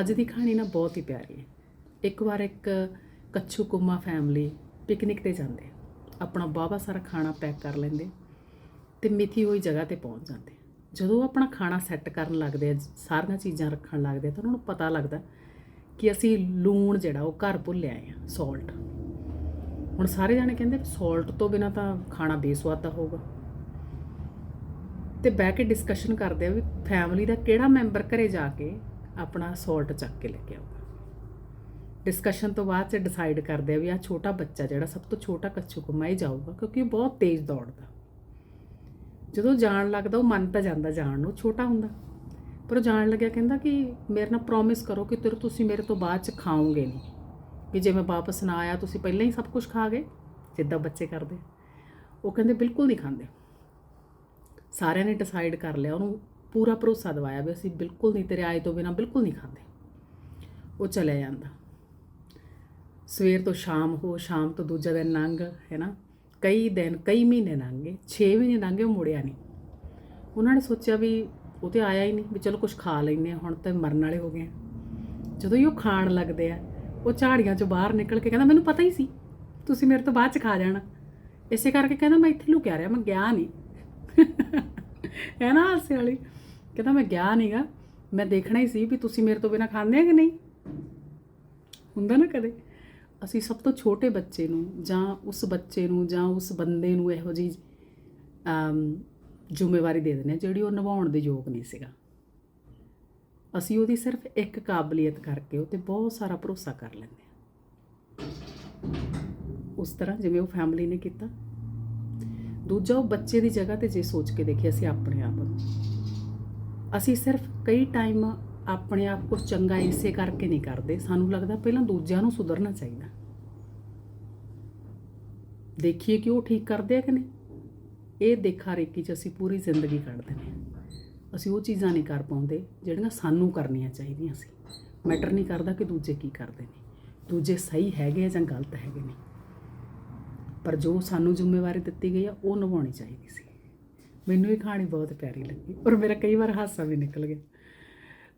ਅੱਜ ਦੀ ਕਹਾਣੀ ਨਾ ਬਹੁਤ ਹੀ ਪਿਆਰੀ ਹੈ। ਇੱਕ ਵਾਰ ਇੱਕ ਕੱਛੂ ਕੁੰਮਾ ਫੈਮਿਲੀ ਪਿਕਨਿਕ ਤੇ ਜਾਂਦੇ ਆਪਣਾ ਬਾਬਾ ਸਾਰਾ ਖਾਣਾ ਪੈਕ ਕਰ ਲੈਂਦੇ ਤੇ ਮਿੱਥੀ ਹੋਈ ਜਗ੍ਹਾ ਤੇ ਪਹੁੰਚ ਜਾਂਦੇ ਜਦੋਂ ਆਪਣਾ ਖਾਣਾ ਸੈੱਟ ਕਰਨ ਲੱਗਦੇ ਆ, ਸਾਰੀਆਂ ਚੀਜ਼ਾਂ ਰੱਖਣ ਲੱਗਦੇ ਤਾਂ ਉਹਨਾਂ ਨੂੰ ਪਤਾ ਲੱਗਦਾ ਕਿ ਅਸੀਂ ਲੂਣ ਜਿਹੜਾ ਉਹ ਘਰ ਭੁੱਲ ਆਏ ਆ ਸਾਲਟ ਹੁਣ ਸਾਰੇ ਜਾਣੇ ਕਹਿੰਦੇ ਸਾਲਟ ਤੋਂ ਬਿਨਾ ਤਾਂ ਖਾਣਾ ਬੇਸਵਾਦਾ ਹੋਊਗਾ। ਤੇ ਬਹਿ ਕੇ ਡਿਸਕਸ਼ਨ ਕਰਦੇ ਆ ਵੀ ਫੈਮਿਲੀ ਦਾ ਕਿਹੜਾ ਮੈਂਬਰ ਘਰੇ ਜਾ ਕੇ ਆਪਣਾ ਸਾਲਟ ਚੱਕ ਕੇ ਲੈ ਕੇ ਆਊਗਾ। ਡਿਸਕਸ਼ਨ ਤੋਂ ਬਾਅਦ ਚ ਡਿਸਾਈਡ ਕਰਦੇ ਆ ਵੀ ਆ ਛੋਟਾ ਬੱਚਾ ਜਿਹੜਾ ਸਭ ਤੋਂ ਛੋਟਾ ਕੱਛੂ ਕੁੰਮਾ ਹੀ ਜਾਊਗਾ ਕਿਉਂਕਿ ਉਹ ਬਹੁਤ ਤੇਜ਼ ਦੌੜਦਾ। ਜਦੋਂ ਜਾਣ ਲੱਗਦਾ, ਉਹ ਮੰਨ ਤਾਂ ਜਾਂਦਾ ਜਾਣ ਨੂੰ, ਛੋਟਾ ਹੁੰਦਾ। ਪਰ ਉਹ ਜਾਣ ਲੱਗਿਆ ਕਹਿੰਦਾ ਕਿ ਮੇਰੇ ਨਾਲ ਪ੍ਰੋਮਿਸ ਕਰੋ ਕਿ ਤੇਰੇ ਤੁਸੀਂ ਮੇਰੇ ਤੋਂ ਬਾਅਦ ਚ ਖਾਓਗੇ ਨਹੀਂ। ਕਿ ਜੇ ਮੈਂ ਵਾਪਸ ਨਾ ਆਇਆ, ਤੁਸੀਂ ਪਹਿਲਾਂ ਹੀ ਸਭ ਕੁਝ ਖਾ ਗਏ, ਜਿੱਦਾਂ ਬੱਚੇ ਕਰਦੇ। ਉਹ ਕਹਿੰਦੇ ਬਿਲਕੁਲ ਨਹੀਂ ਖਾਂਦੇ। ਸਾਰਿਆਂ ਨੇ ਡਿਸਾਈਡ ਕਰ ਲਿਆ, ਉਹਨੂੰ ਪੂਰਾ ਭਰੋਸਾ ਦਵਾਇਆ ਵੀ ਅਸੀਂ ਬਿਲਕੁਲ ਨਹੀਂ, ਤੇਰੇ ਆਏ ਤੋਂ ਬਿਨਾ ਬਿਲਕੁਲ ਨਹੀਂ ਖਾਂਦੇ। ਉਹ ਚਲਿਆ ਜਾਂਦਾ। ਸਵੇਰ ਤੋਂ ਸ਼ਾਮ ਹੋ, ਸ਼ਾਮ ਤੋਂ ਦੂਜਾ ਦਿਨ ਲੰਘ, ਹੈ ਨਾ? ਕਈ ਦਿਨ, ਕਈ ਮਹੀਨੇ ਲੰਘੇ 6 ਮਹੀਨੇ ਲੰਘੇ ਉਹ ਮੁੜਿਆ ਨਹੀਂ। ਉਹਨਾਂ ਨੇ ਸੋਚਿਆ ਵੀ ਉਹ ਤੇ ਆਇਆ ਹੀ ਨਹੀਂ, ਵੀ ਚਲੋ ਕੁਝ ਖਾ ਲੈਂਦੇ ਹਾਂ, ਹੁਣ ਤਾਂ ਮਰਨ ਵਾਲੇ ਹੋ ਗਏ ਜਦੋਂ ਹੀ ਉਹ ਖਾਣ ਲੱਗਦੇ ਆ, ਉਹ ਝਾੜੀਆਂ ਚੋਂ ਬਾਹਰ ਨਿਕਲ ਕੇ ਕਹਿੰਦਾ, ਮੈਨੂੰ ਪਤਾ ਹੀ ਸੀ, ਤੁਸੀਂ ਮੇਰੇ ਤੋਂ ਬਾਅਦ ਚ ਖਾ ਜਾਣਾ। ਇਸੇ ਕਰਕੇ ਕਹਿੰਦਾ, ਮੈਂ ਇੱਥੇ ਲੁਕਿਆ ਰਿਹਾ, ਮੈਂ ਗਿਆ ਨਹੀਂ। ਹੈ ਨਾ, ਹਾਸੇ ਵਾਲੀ? ਕਹਿੰਦਾ ਮੈਂ ਗਿਆ ਨਹੀਂਗਾ ਮੈਂ ਦੇਖਣਾ ਹੀ ਸੀ ਵੀ ਤੁਸੀਂ ਮੇਰੇ ਤੋਂ ਬਿਨਾ ਖਾਂਦੇ ਆ ਕਿ ਨਹੀਂ। ਹੁੰਦਾ ਨਾ ਕਦੇ। ਅਸੀਂ ਸਭ ਤੋਂ ਛੋਟੇ ਬੱਚੇ ਨੂੰ ਜਾਂ ਉਸ ਬੱਚੇ ਨੂੰ ਜਾਂ ਉਸ ਬੰਦੇ ਨੂੰ ਇਹੋ ਜੀ ਜ਼ਿੰਮੇਵਾਰੀ ਦੇ ਦਿੰਦੇ ਹਾਂ ਜਿਹੜੀ ਉਹ ਨਿਭਾਉਣ ਦੇ ਯੋਗ ਨਹੀਂ ਸੀਗਾ। ਅਸੀਂ ਉਹਦੀ ਸਿਰਫ ਇੱਕ ਕਾਬਲੀਅਤ ਕਰਕੇ ਉਹ ਤੇ ਬਹੁਤ ਸਾਰਾ ਭਰੋਸਾ ਕਰ ਲੈਂਦੇ ਹਾਂ। ਉਸ ਤਰ੍ਹਾਂ ਜਿਵੇਂ ਉਹ ਫੈਮਿਲੀ ਨੇ ਕੀਤਾ। ਦੂਜਾ ਉਹ ਬੱਚੇ ਦੀ ਜਗ੍ਹਾ ਤੇ ਜੇ ਸੋਚ ਕੇ ਦੇਖਿਆ ਅਸੀਂ ਆਪਣੇ ਆਪ ਨੂੰ। ਅਸੀਂ ਸਿਰਫ ਕਈ ਟਾਈਮ ਆਪਣੇ ਆਪ ਕੁਝ ਚੰਗਾ ਇਸੇ ਕਰਕੇ ਨਹੀਂ ਕਰਦੇ। ਸਾਨੂੰ ਲੱਗਦਾ ਪਹਿਲਾਂ ਦੂਜਿਆਂ ਨੂੰ ਸੁਧਰਨਾ ਚਾਹੀਦਾ। ਦੇਖੀਏ ਕਿ ਉਹ ਠੀਕ ਕਰਦੇ ਆ ਕਿ ਨਹੀਂ। ਇਹ ਦੇਖਾ ਰੇਕੀ ਚ ਅਸੀਂ ਪੂਰੀ ਜ਼ਿੰਦਗੀ ਕੱਢ ਦਿੰਦੇ ਹਾਂ। ਅਸੀਂ ਉਹ ਚੀਜ਼ਾਂ ਨਹੀਂ ਕਰ ਪਾਉਂਦੇ ਜਿਹੜੀਆਂ ਸਾਨੂੰ ਕਰਨੀਆਂ ਚਾਹੀਦੀਆਂ ਸੀ। ਮੈਟਰ ਨਹੀਂ ਕਰਦਾ ਕਿ ਦੂਜੇ ਕੀ ਕਰਦੇ ਨੇ। ਦੂਜੇ ਸਹੀ ਹੈਗੇ ਆ ਜਾਂ ਗਲਤ ਹੈਗੇ ਨੇ। ਪਰ ਜੋ ਸਾਨੂੰ ਜ਼ਿੰਮੇਵਾਰੀ ਦਿੱਤੀ ਗਈ ਆ, ਉਹ ਨਿਭਾਉਣੀ ਚਾਹੀਦੀ ਸੀ। ਮੈਨੂੰ ਇਹ ਕਹਾਣੀ ਬਹੁਤ ਪਿਆਰੀ ਲੱਗੀ ਔਰ ਮੇਰਾ ਕਈ ਵਾਰ ਹਾਸਾ ਵੀ ਨਿਕਲ ਗਿਆ।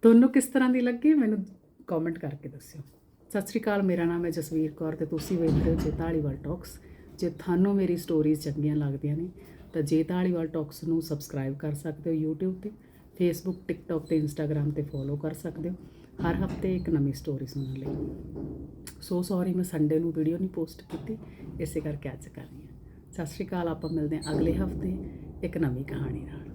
ਤੁਹਾਨੂੰ ਕਿਸ ਤਰ੍ਹਾਂ ਦੀ ਲੱਗੀ ਮੈਨੂੰ ਕਮੈਂਟ ਕਰਕੇ ਦੱਸਿਓ। ਸਤਿ ਸ਼੍ਰੀ ਅਕਾਲ, ਮੇਰਾ ਨਾਮ ਹੈ ਜਸਵੀਰ ਕੌਰ ਤੇ ਤੁਸੀਂ ਵੇਖ ਰਹੇ ਹੋ ਜੇਤਾਲੀਵਾਲ ਟਾਕਸ ਜੇ ਤੁਹਾਨੂੰ ਮੇਰੀ ਸਟੋਰੀਜ਼ ਚੰਗੀਆਂ ਲੱਗਦੀਆਂ ਨੇ, ਤਾਂ ਜੇ ਢਾਲੀਵਾਲ ਟਾਕਸ ਨੂੰ ਸਬਸਕ੍ਰਾਈਬ ਕਰ ਸਕਦੇ ਹੋ YouTube ਤੇ, Facebook, TikTok ਤੇ, Instagram ਤੇ ਫੋਲੋ ਕਰ ਸਕਦੇ ਹੋ। ਹਰ ਹਫ਼ਤੇ ਇੱਕ ਨਵੀਂ ਸਟੋਰੀ ਸੁਣਨ ਲਈ। ਸੋ ਸੌਰੀ ਮੈਂ ਸੰਡੇ ਨੂੰ ਵੀਡੀਓ ਨਹੀਂ ਪੋਸਟ ਕੀਤੀ, ਇਸੇ ਕਰਕੇ ਅੱਜ ਕਰ ਰਹੀ ਹਾਂ। ਸਤਿ ਸ਼੍ਰੀ ਅਕਾਲ, ਆਪਾਂ ਮਿਲਦੇ ਹਾਂ ਅਗਲੇ ਹਫ਼ਤੇ। ਇੱਕ ਨਵੀਂ ਕਹਾਣੀ ਨਾਲ।